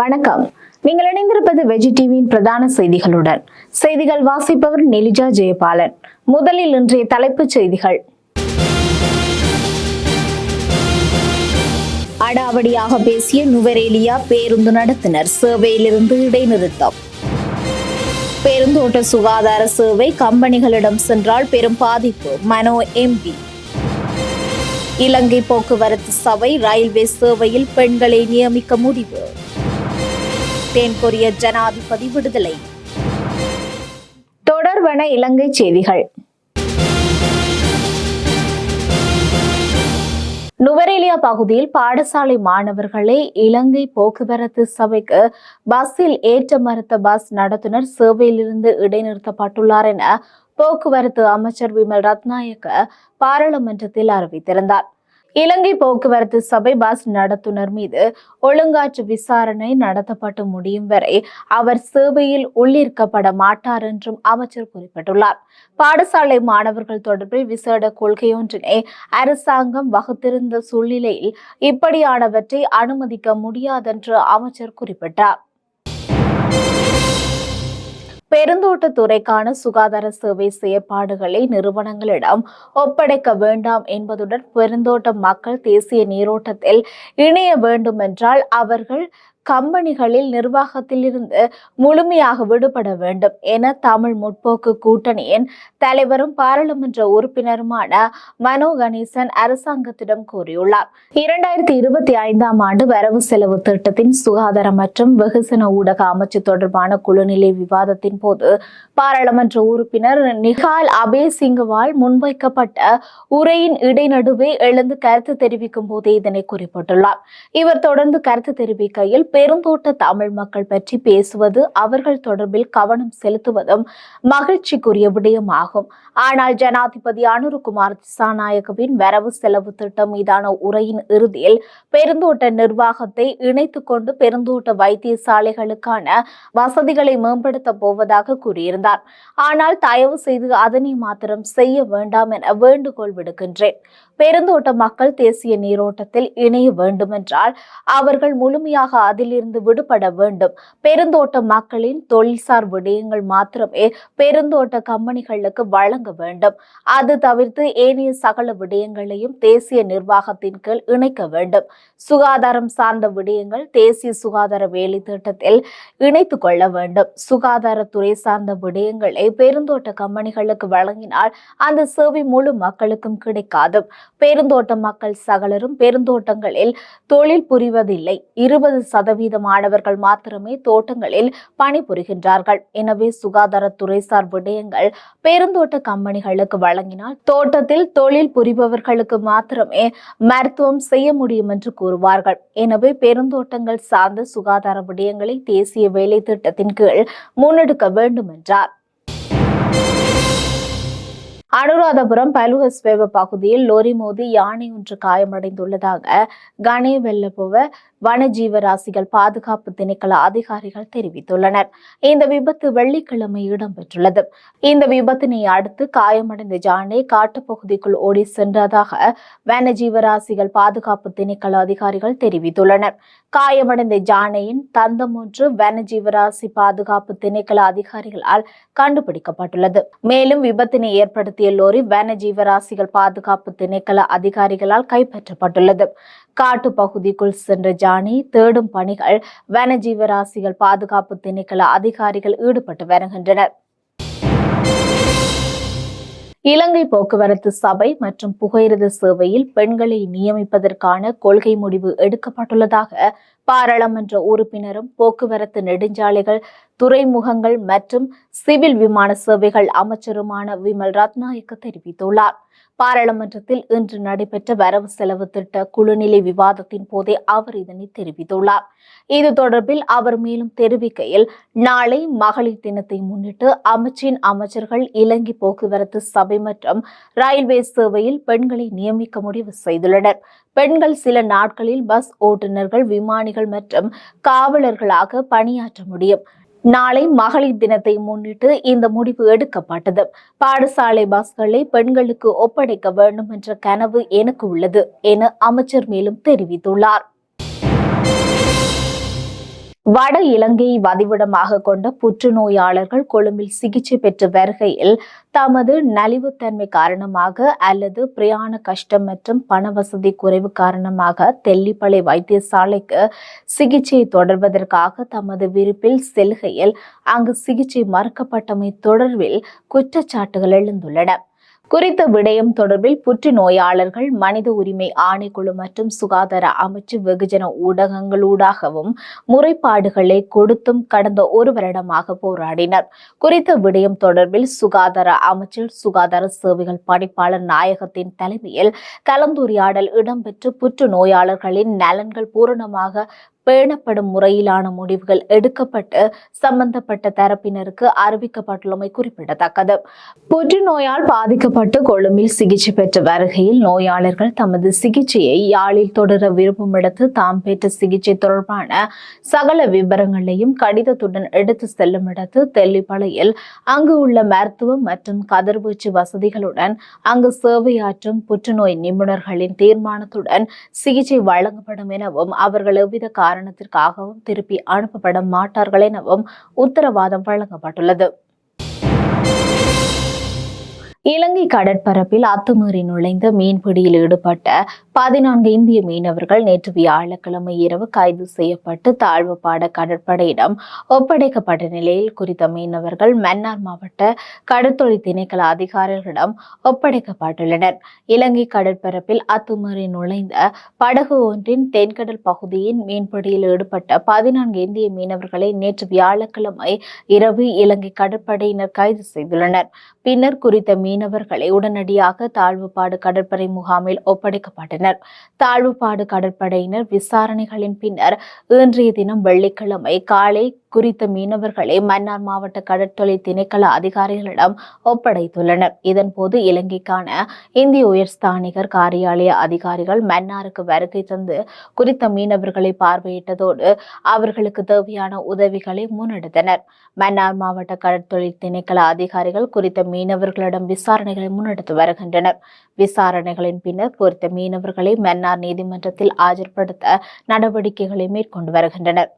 வணக்கம். நீங்கள் இணைந்திருப்பது வெஜி டிவியின் பிரதான செய்திகளுடன். செய்திகள் வாசிப்பவர் நெலிஜா ஜெயபாலன். முதலில் இன்றைய தலைப்புச் செய்திகள். அடாவடியாக பேசிய நுவரேலியா பேருந்து நடத்தினர். சேவையிலிருந்து இடைநிறுத்தம். பெருந்தோட்ட சுகாதார சேவை கம்பெனிகளிடம் சென்றால் பெரும் பாதிப்பு மனோ எம்பி இலங்கை போக்குவரத்து சபை ரயில்வே சேவையில் பெண்களை நியமிக்க முடிவு. தென்கொரிய ஜனாதிபதி விடுதலை. தொடர்வன இலங்கை செய்திகள். நுவரேலியா பகுதியில் பாடசாலை மாணவர்களை இலங்கை போக்குவரத்து சபைக்கு பஸ்ஸில் ஏற்ற மறுத்த பஸ் நடத்துனர் சேவையிலிருந்து இடைநிறுத்தப்பட்டுள்ளார் என போக்குவரத்து அமைச்சர் விமல் ரத்நாயக்க பாராளுமன்றத்தில் அறிவித்திருந்தார். இலங்கை போக்குவரத்து சபை பஸ் நடத்துனர் மீது ஒழுங்காற்று விசாரணை நடத்தப்பட்டு முடியும் வரை அவர் சேவையில் உள்ளிருக்கப்பட மாட்டார் என்றும் அமைச்சர் குறிப்பிட்டுள்ளார். பாடசாலை மாணவர்கள் தொடர்பில் விசேட கொள்கையொன்றினை அரசாங்கம் வகுத்திருந்த சூழ்நிலையில் இப்படியானவற்றை அனுமதிக்க முடியாதென்று அமைச்சர் குறிப்பிட்டார். பெருந்தோட்டத்துறைக்கான சுகாதார சேவை செயற்பாடுகளை நிறுவனங்களிடம் ஒப்படைக்க வேண்டாம் என்பதுடன் பெருந்தோட்ட மக்கள் தேசிய நீரோட்டத்தில் இணைய வேண்டுமென்றால் அவர்கள் கம்பெனிகளில் நிர்வாகத்திலிருந்து முழுமையாக விடுபட வேண்டும் என தமிழ் முற்போக்கு கூட்டணியின் தலைவரும் பாராளுமன்ற உறுப்பினருமான மனோ கணேசன் அரசாங்கத்திடம் கூறியுள்ளார். இரண்டாயிரத்தி இருபத்தி ஐந்தாம் ஆண்டு வரவு செலவு திட்டத்தின் சுகாதார மற்றும் வெகுசன ஊடக அமைச்சு தொடர்பான குழுநிலை விவாதத்தின் போது பாராளுமன்ற உறுப்பினர் நிகால் அபேசிங்கவால் முன்வைக்கப்பட்ட உரையின் இடைநடுவே எழுந்து கருத்து தெரிவிக்கும் போதே இதனை குறிப்பிட்டுள்ளார். இவர் தொடர்ந்து கருத்து தெரிவிக்கையில் பெருந்தோட்ட தமிழ் மக்கள் பற்றி பேசுவது அவர்கள் தொடர்பில் கவனம் செலுத்துவதும் மகிழ்ச்சிக்குரிய விடயமாகும். ஆனால் ஜனாதிபதி அனுருகுமார் திசாநாயகவின் வரவு செலவு திட்டம் மீதான உரையின் இறுதியில் பெருந்தோட்ட நிர்வாகத்தை இணைத்து கொண்டு பெருந்தோட்ட வைத்தியசாலைகளுக்கான வசதிகளை மேம்படுத்த போவதாக கூறியிருந்தார். ஆனால் தயவு செய்து அதனை மாத்திரம் செய்ய வேண்டாம் என வேண்டுகோள் விடுக்கின்றேன். பெருந்தோட்ட மக்கள் தேசிய நீரோட்டத்தில் இணைய வேண்டுமென்றால் அவர்கள் முழுமையாக அதிலிருந்து விடுபட வேண்டும். பெருந்தோட்ட மக்களின் தொழில்சார் விடயங்கள் மாத்திரமே பெருந்தோட்ட கம்பெனிகளுக்கு வழங்க வேண்டும். அது தவிர்த்து ஏனைய சகல விடயங்களையும் தேசிய நிர்வாகத்தின் கீழ் இணைக்க வேண்டும். சுகாதாரம் சார்ந்த விடயங்கள் தேசிய சுகாதார வேலை திட்டத்தில் இணைத்து கொள்ள வேண்டும். சுகாதாரத்துறை சார்ந்த விடயங்களை பெருந்தோட்ட கம்பெனிகளுக்கு வழங்கினால் அந்த சேவை முழு மக்களுக்கும் கிடைக்காது. பெருந்தோட்ட மக்கள் சகலரும் பெருந்தோட்டங்களில் தொழில் புரிவதில்லை. இருபது சதவீத மாணவர்கள் மாத்திரமே தோட்டங்களில் பணிபுரிகின்றார்கள். எனவே சுகாதாரத்துறை சார் விடயங்கள் பெருந்தோட்ட கம்பெனிகளுக்கு வழங்கினால் தோட்டத்தில் தொழில் புரிபவர்களுக்கு மாத்திரமே மருத்துவம் செய்ய முடியும் என்று கூறுவார்கள். எனவே பெருந்தோட்டங்கள் சார்ந்த சுகாதார விடயங்களை தேசிய வேலை திட்டத்தின் கீழ் முன்னெடுக்க வேண்டும் என்றார் அனுராதபுரம் பலுகஸ்வேவ பகுதியில் லோரி மோதி யானை ஒன்று காயமடைந்துள்ளதாக கணே வெள்ளப்புவ வனஜீவராசிகள் பாதுகாப்பு திணைக்கள அதிகாரிகள் தெரிவித்துள்ளனர். இந்த விபத்து வெள்ளிக்கிழமை இடம்பெற்றுள்ளது. இந்த விபத்தினை அடுத்து காயமடைந்த யானை காட்டுப்பகுதிக்குள் ஓடி சென்றதாக வனஜீவராசிகள் பாதுகாப்பு திணைக்கள அதிகாரிகள் தெரிவித்துள்ளனர். காயமடைந்த யானையின் தந்தம் ஒன்று வனஜீவராசி பாதுகாப்பு திணைக்கள அதிகாரிகளால் கண்டுபிடிக்கப்பட்டுள்ளது. மேலும் விபத்தினை ஏற்படுத்திய லோரி வனஜீவராசிகள் பாதுகாப்பு திணைக்கள அதிகாரிகளால் கைப்பற்றப்பட்டுள்ளது. காட்டு பகுதிக்குள் சென்ற ஜானி தேடும் பணிகள் வனஜீவராசிகள் பாதுகாப்பு திணைக்கள அதிகாரிகள் ஈடுபட்டு வருகின்றனர். இலங்கை போக்குவரத்து சபை மற்றும் புகையிரத சேவையில் பெண்களை நியமிப்பதற்கான கொள்கை முடிவு எடுக்கப்பட்டுள்ளதாக பாராளுமன்ற உறுப்பினரும் போக்குவரத்து நெடுஞ்சாலைகள் துறைமுகங்கள் மற்றும் சிவில் விமான சேவைகள் அமைச்சருமான விமல் ரத்நாயக்க தெரிவித்துள்ளார். பாராளுமன்றத்தில் இன்று நடைபெற்ற வரவு செலவு திட்ட குழுநிலை விவாதத்தின் போதே அவர் இதனை தெரிவித்துள்ளார். இது தொடர்பில் அவர் மேலும் தெரிவிக்கையில் நாளை மகளிர் தினத்தை முன்னிட்டு அமைச்சின் அமைச்சர்கள் இலங்கை போக்குவரத்து சபை மற்றும் ரயில்வே சேவையில் பெண்களை நியமிக்க முடிவு செய்துள்ளனர். பெண்கள் சில நாட்களில் பஸ் ஓட்டுநர்கள் விமானிகள் மற்றும் காவலர்களாக பணியாற்ற முடியும். நாளை மகளிர் தினத்தை முன்னிட்டு இந்த முடிவு எடுக்கப்பட்டது. பாடசாலை பஸ்களை பெண்களுக்கு ஒப்படைக்க வேண்டும் என்ற கனவு எனக்கு உள்ளது என அமைச்சர் மேலும் தெரிவித்துள்ளார். வட இலங்கையை வதிவிடமாக கொண்ட புற்றுநோயாளர்கள் கொழும்பில் சிகிச்சை பெற்று வருகையில் தமது நலிவுத்தன்மை காரணமாக அல்லது பிரயாண கஷ்டம் மற்றும் பண வசதி குறைவு காரணமாக தெல்லிப்பளை வைத்தியசாலைக்கு சிகிச்சை தொடர்வதற்காக தமது விருப்பில் செல்கையில் அங்கு சிகிச்சை மறுக்கப்பட்டமை தொடர்பில் குற்றச்சாட்டுகள் எழுந்துள்ளன. குறித்த விடயம் தொடர்பில் புற்றுநோயாளர்கள் மனித உரிமை ஆணைக்குழு மற்றும் சுகாதார அமைச்சு வெகுஜன ஊடகங்களூடாகவும் முறைப்பாடுகளை கொடுத்தும் கடந்த ஒரு வருடமாக போராடினர். குறித்த விடயம் தொடர்பில் சுகாதார அமைச்சர் சுகாதார சேவைகள் பணிப்பாளர் நாயகத்தின் தலைமையில் கலந்துரையாடல் இடம்பெற்று புற்றுநோயாளர்களின் நலன்கள் பூரணமாக பேணப்படும் முறையிலான முடிவுகள் எடுக்கப்பட்டு சம்பந்தப்பட்ட தரப்பினருக்கு அறிவிக்கப்பட்டுள்ளமை குறிப்பிடத்தக்கது. புற்றுநோயால் பாதிக்கப்பட்டு கொழும்பில் சிகிச்சை பெற்ற வருகையில் நோயாளர்கள் தமது சிகிச்சையை யாழில் தொடர விரும்பும் இடத்து தாம் பெற்ற சிகிச்சை தொடர்பான சகல விவரங்களையும் கடிதத்துடன் எடுத்து செல்லும் இடத்து தெல்லிப்பளையில் அங்கு உள்ள மருத்துவம் மற்றும் கதிர்வீச்சு வசதிகளுடன் அங்கு சேவையாற்றும் புற்றுநோய் நிபுணர்களின் தீர்மானத்துடன் சிகிச்சை வழங்கப்படும் எனவும் அவர்கள் எவ்வித காரணத்திற்காகவும் திருப்பி அனுப்பப்பட மாட்டார்கள் எனவும் உத்தரவாதம் வழங்கப்பட்டுள்ளது. இலங்கை கடற்பரப்பில் அத்துமீறி நுழைந்த மீன்பிடியில் ஈடுபட்ட பதினான்கு இந்திய மீனவர்கள் நேற்று வியாழக்கிழமை இரவு கைது செய்யப்பட்டு தாழ்வுப்பாட கடற்படையிடம் ஒப்படைக்கப்பட்ட நிலையில் குறித்த மீனவர்கள் மன்னார் மாவட்ட கடற்தொழில் திணைக்கள அதிகாரிகளிடம் ஒப்படைக்கப்பட்டுள்ளனர். இலங்கை கடற்பரப்பில் அத்துமீறி நுழைந்த படகு ஒன்றின் தென்கடல் பகுதியின் மீன்பிடியில் ஈடுபட்ட பதினான்கு இந்திய மீனவர்களை நேற்று வியாழக்கிழமை இரவு இலங்கை கடற்படையினர் கைது செய்துள்ளனர். பின்னர் குறித்த மீனவர்களை உடனடியாக தாழ்வுப்பாடு கடற்படை முகாமில் ஒப்படைக்கப்பட்டனர். தாழ்வுப்பாடு கடற்படையினர் விசாரணைகளின் பின்னர் இன்றைய தினம் வெள்ளிக்கிழமை காலை குறித்த மீனவர்களை மன்னார் மாவட்ட கடற்தொழில் திணைக்கள அதிகாரிகளிடம் ஒப்படைத்துள்ளனர். இதன்போது இலங்கைக்கான இந்திய உயர்ஸ்தானிகர் காரியாலய அதிகாரிகள் மன்னாருக்கு வருகை தந்து குறித்த மீனவர்களை பார்வையிட்டதோடு அவர்களுக்கு தேவையான உதவிகளை முன்னெடுத்தனர். மன்னார் மாவட்ட கடற்தொழில் திணைக்கள அதிகாரிகள் குறித்த மீனவர்களிடம் விசாரணைகளை முன்னெடுத்து வருகின்றனர். விசாரணைகளின் பின்னர் குறித்த மீனவர்கள் அவர்களை மன்னார் நீதிமன்றத்தில் ஆஜர்படுத்த நடவடிக்கைகளை மேற்கொண்டு வருகின்றனர்.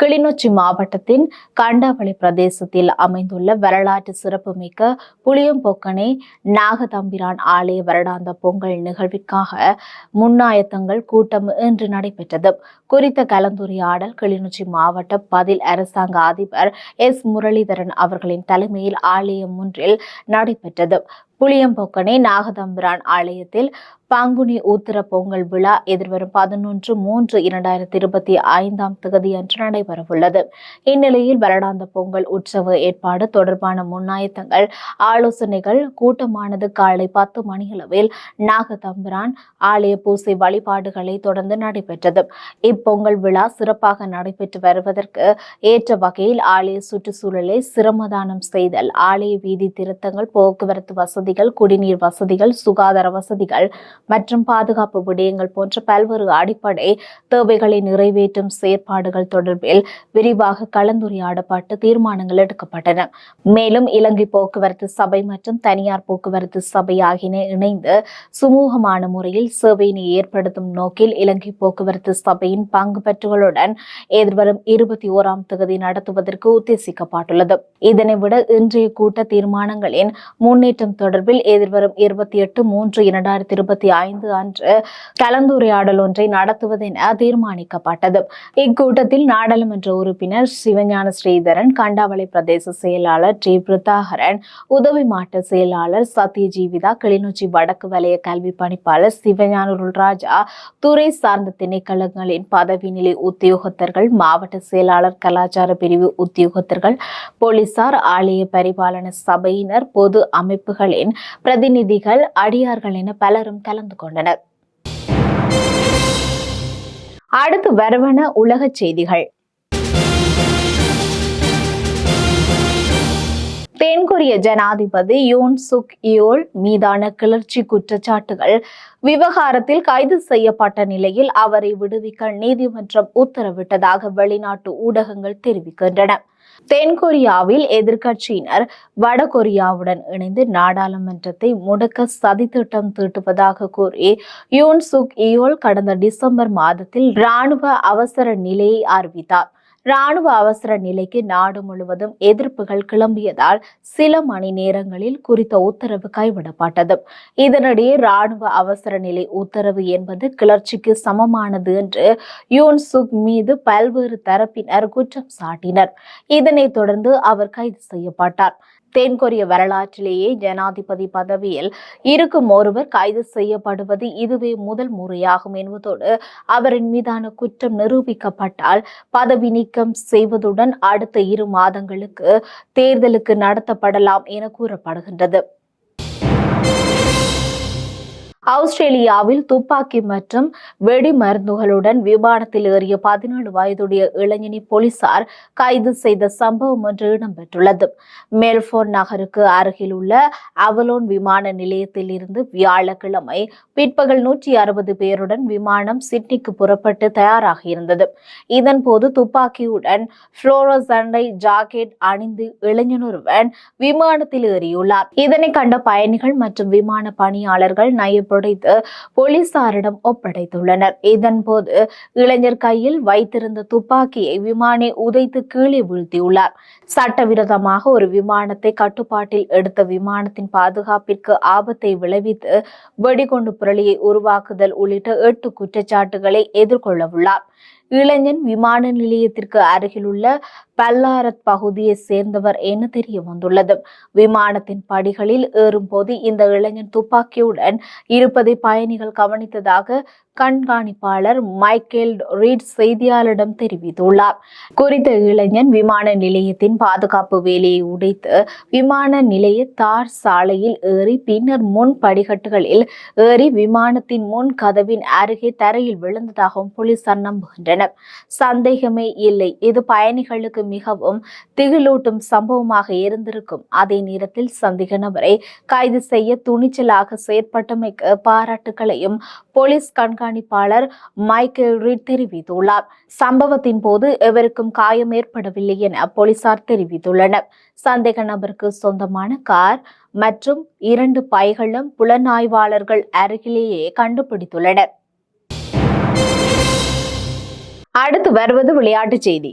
கிளிநொச்சி மாவட்டத்தின் கண்டாவளி பிரதேசத்தில் அமைந்துள்ள வரலாற்று சிறப்புமிக்க புளியம்பொக்கனை நாகதம்பிரான் ஆலய வருடாந்த பொங்கல் நிகழ்விற்காக முன்னாயத்தங்கள் கூட்டம் இன்று நடைபெற்றது. குறித்த கலந்துரையாடல் கிளிநொச்சி மாவட்ட பதில் அரசாங்க அதிபர் எஸ் முரளிதரன் அவர்களின் தலைமையில் ஆலயம் ஒன்றில் நடைபெற்றது. புளியம்பொக்கனை நாகதம்பிரான் ஆலயத்தில் பாங்குனி ஊத்திர பொங்கல் விழா எதிர்வரும் பதினொன்று மூன்று இரண்டாயிரத்தி இருபத்தி ஐந்தாம் தேதி அன்று நடைபெறவுள்ளது. இந்நிலையில் வருடாந்த பொங்கல் உற்சவ ஏற்பாடு தொடர்பான முன்னாயத்தங்கள் ஆலோசனைகள் கூட்டமானது காலை பத்து மணியளவில் நாகதம்பிரான் ஆலய பூசை வழிபாடுகளை தொடர்ந்து நடைபெற்றது. இப்பொங்கல் விழா சிறப்பாக நடைபெற்று வருவதற்கு ஏற்ற வகையில் ஆலய சுற்றுச்சூழலை சிரமதானம் செய்தல் ஆலய வீதி திருத்தங்கள் போக்குவரத்து வசதிகள் குடிநீர் வசதிகள் சுகாதார வசதிகள் மற்றும் பாதுகாப்பு விடயங்கள் போன்ற பல்வேறு அடிப்படை தேவைகளை நிறைவேற்றும் செயற்பாடுகள் தொடர்பில் விரிவாக கலந்துரையாடப்பட்டு தீர்மானங்கள் எடுக்கப்பட்டன. மேலும் இலங்கை போக்குவரத்து சபை மற்றும் தனியார் போக்குவரத்து சபை ஆகியன இணைந்து சுமூகமான முறையில் சேவையினை ஏற்படுத்தும் நோக்கில் இலங்கை போக்குவரத்து சபையின் பங்கு பெற்றுகளுடன் எதிர்வரும் இருபத்தி ஓராம் தொகுதி நடத்துவதற்கு உத்தேசிக்கப்பட்டுள்ளது. இதனை விட இன்றைய கூட்ட தீர்மானங்களின் முன்னேற்றம் தொடர்பில் எதிர்வரும் இருபத்தி எட்டு மூன்று இரண்டாயிரத்தி இருபத்தி ஐந்து அன்று கலந்துரையாடல் ஒன்றை நடத்துவதென தீர்மானிக்கப்பட்டது. இக்கூட்டத்தில் நாடாளுமன்ற உறுப்பினர் சிவஞான ஸ்ரீதரன் கண்டாவளை பிரதேச செயலாளர் டி. பிரதாகரன் உதவி மாவட்ட செயலாளர் சத்யஜீவிதா கிளிநொச்சி வடக்கு வலய கல்வி பணிப்பாளர் சிவஞான ராஜா துறை சார்ந்த திணைக்களங்களின் பதவி நிலை உத்தியோகத்தர்கள் மாவட்ட செயலாளர் கலாச்சார பிரிவு உத்தியோகத்தர்கள் போலீசார் ஆலய பரிபாலன சபையினர் பொது அமைப்புகளின் பிரதிநிதிகள் அடியார்கள் என பலரும் கலந்து கொண்டனர் அடுத்து வருவன உலக செய்திகள். தென்கொரிய ஜனாதிபதி யூன் சுக் இயோல் மீதான கிளர்ச்சி குற்றச்சாட்டுகள். விவகாரத்தில் கைது செய்யப்பட்ட நிலையில் அவரை விடுவிக்க நீதிமன்றம் உத்தரவிட்டதாக வெளிநாட்டு ஊடகங்கள் தெரிவிக்கின்றன. தென்கொரியாவில் எதிர்க்கட்சியினர் வடகொரியாவுடன் இணைந்து நாடாளுமன்றத்தை முடக்க சதித்திட்டம் தீட்டுவதாக கூறி யூன் சுக் இயோல் கடந்த டிசம்பர் மாதத்தில் ராணுவ அவசர நிலையை அறிவித்தார். ராணுவ அவசர நிலைக்கு நாடு முழுவதும் எதிர்ப்புகள் கிளம்பியதால் சில மணி நேரங்களில் குறித்த உத்தரவு கைவிடப்பட்டது. இதனிடையே ராணுவ அவசர நிலை உத்தரவு என்பது கிளர்ச்சிக்கு சமமானது என்று யூன் சுக் மீது பல்வேறு தரப்பினர் குற்றம் சாட்டினர். இதனைத் தொடர்ந்து அவர் கைது செய்யப்பட்டார். தென்கொரிய வரலாற்றிலேயே ஜனாதிபதி பதவியில் இருக்கும் ஒருவர் கைது செய்யப்படுவது இதுவே முதல் முறையாகும் என்பதோடு அவரின் மீதான குற்றம் நிரூபிக்கப்பட்டால் பதவி நீக்கம் செய்வதுடன் அடுத்த இரு மாதங்களுக்கு தேர்தலுக்கு நடத்தப்படலாம் என கூறப்படுகின்றது. ஆஸ்திரேலியாவில் துப்பாக்கி மற்றும் வெடி மருந்துகளுடன் விமானத்தில் ஏறிய பதினேழு வயதுடைய இளைஞனை போலீசார் கைது செய்த சம்பவம் ஒன்று இடம்பெற்றுள்ளது. மெல்போர்ன் நகருக்கு அருகில் உள்ள அவலோன் விமான நிலையத்தில் இருந்து வியாழக்கிழமை பிற்பகல் நூற்றி அறுபது பேருடன் விமானம் சிட்னிக்கு புறப்பட்டு தயாராக இருந்தது. இதன்போது துப்பாக்கியுடன் புளோரசண்டை ஜாக்கெட் அணிந்து இளைஞனொருவன் விமானத்தில் ஏறியுள்ளார். இதனை கண்ட பயணிகள் மற்றும் விமான பணியாளர்கள் நயப்பு புடைத்து போலீசாரிடம் ஒப்படைத்துள்ளனர். இதன்போது இளைஞர் கையில் வைத்திருந்த துப்பாக்கியை விமானி உதைத்து கீழே வீழ்த்தியுள்ளார். சட்டவிரோதமாக ஒரு விமானத்தை கட்டுப்பாட்டில் எடுத்த விமானத்தின் பாதுகாப்பிற்கு ஆபத்தை விளைவித்து வெடிகுண்டு புரளியை உருவாக்குதல் உள்ளிட்ட எட்டு குற்றச்சாட்டுகளை எதிர்கொள்ளவுள்ளார். இளைஞன் விமான நிலையத்திற்கு அருகிலுள்ள பல்லாரத் பகுதியை சேர்ந்தவர் என தெரிய வந்துள்ளது. விமானத்தின் படிகளில் ஏறும்போது இந்த இளைஞன் துப்பாக்கியுடன் இருப்பதை பயணிகள் கவனித்ததாக கண்காணிப்பாளர் மைக்கேல் ரீட் செய்தியாளரிடம் தெரிவித்துள்ளார். குறித்த இளைஞன் விமான நிலையத்தின் பாதுகாப்பு வேலையை உடைத்து விமான நிலைய தார் சாலையில் ஏறி பின்னர் முன் படிக்கட்டுகளில் ஏறி விமானத்தின் முன் கதவின் அருகே தரையில் விழுந்ததாகவும் போலீசார் நம்புகின்றனர். சந்தேகமே இல்லை. இது பயணிகளுக்கு மிகவும் திகிலூட்டும் சம்பவமாக இருந்திருக்கும். அதே நேரத்தில் சந்தேக நபரை கைது செய்ய துணிச்சலாக செயற்பட்டமைக்கு பாராட்டுகளையும் போலீஸ் கண்காணி கண்காணிப்பாளர் மைக்கேல் ரீட் தெரிவித்துள்ளார். சம்பவத்தின் போது எவருக்கும் காயம் ஏற்படவில்லை என போலீசார் தெரிவித்துள்ளனர். சந்தேக நபருக்கு சொந்தமான கார் மற்றும் இரண்டு பைகளும் புலனாய்வாளர்கள் அருகிலேயே கண்டுபிடித்துள்ளனர். அடுத்து வருவது விளையாட்டுச் செய்தி.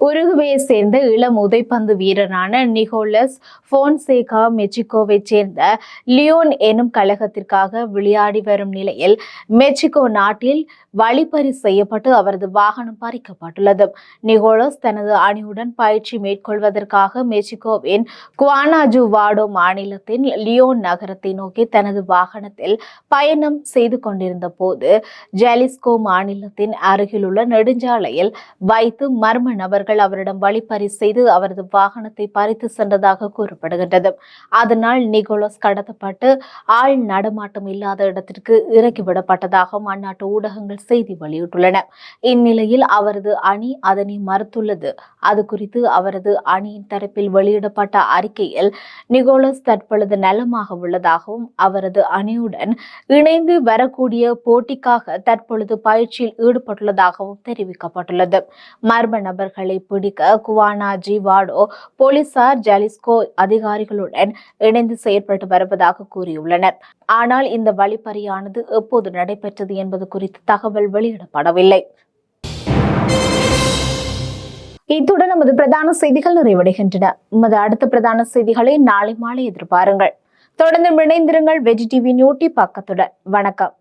உருகுவையை சேர்ந்த இளம் உதைப்பந்து வீரரான நிகோலஸ் போன்சேகா மெக்சிகோவை சேர்ந்த லியோன் எனும் கழகத்திற்காக விளையாடி வரும் நிலையில் மெக்சிகோ நாட்டில் வழிப்பறி செய்யப்பட்டு அவரது வாகனம் பறிக்கப்பட்டுள்ளது. நிகோலஸ் தனது அணியுடன் பயிற்சி மேற்கொள்வதற்காக மெக்சிகோவின் குவானாஜு வாடோ மாநிலத்தின் லியோன் நகரத்தை நோக்கி தனது வாகனத்தில் பயணம் செய்து கொண்டிருந்த போது ஜெலிஸ்கோ மாநிலத்தின் அருகிலுள்ள நெடுஞ்சாலையில் வைத்து மர்ம நபர்கள் அவரிடம் வழிப்பறி செய்து அவரது வாகனத்தை பறித்து சென்றதாக கூறப்படுகின்றது. அதனால் நிகோலஸ் கடத்தப்பட்டு ஆள் நடமாட்டம் இல்லாத இடத்திற்கு இறக்கிவிடப்பட்டதாகவும் அந்நாட்டு ஊடகங்கள் செய்தி வெளியிட்டுள்ளன. இந்நிலையில் அவரது அணி அதனை மறுத்துள்ளது. அது குறித்து அவரது அணியின் தரப்பில் வெளியிடப்பட்ட அறிக்கையில் நிகோலஸ் தற்பொழுது நலமாக உள்ளதாகவும் அவரது அணியுடன் இணைந்து வரக்கூடிய போட்டிக்காக தற்பொழுது பயிற்சியில் ஈடுபட்டுள்ளதாகவும் தெரிவிக்கப்பட்டுள்ளது. மர்ம நபர்களை பிடிக்க குவானா ஜிவாடோ போலீசார் ஜாலிஸ்கோ அதிகாரிகளுடன் இணைந்து செயற்பட்டு வருவதாக கூறியுள்ளனர். ஆனால் இந்த வழிப்பறியானது எப்போது நடைபெற்றது என்பது குறித்து தகவல் தகவல் வெளியிடப்படவில்லை. இத்துடன் நமது பிரதான செய்திகள் நிறைவடைகின்றன. நமது அடுத்த பிரதான செய்திகளை நாளை மாலை எதிர்பாருங்கள். தொடர்ந்து இணைந்திருங்கள் வெஜி டிவி நியூட்டி பக்கத்துடன். வணக்கம்.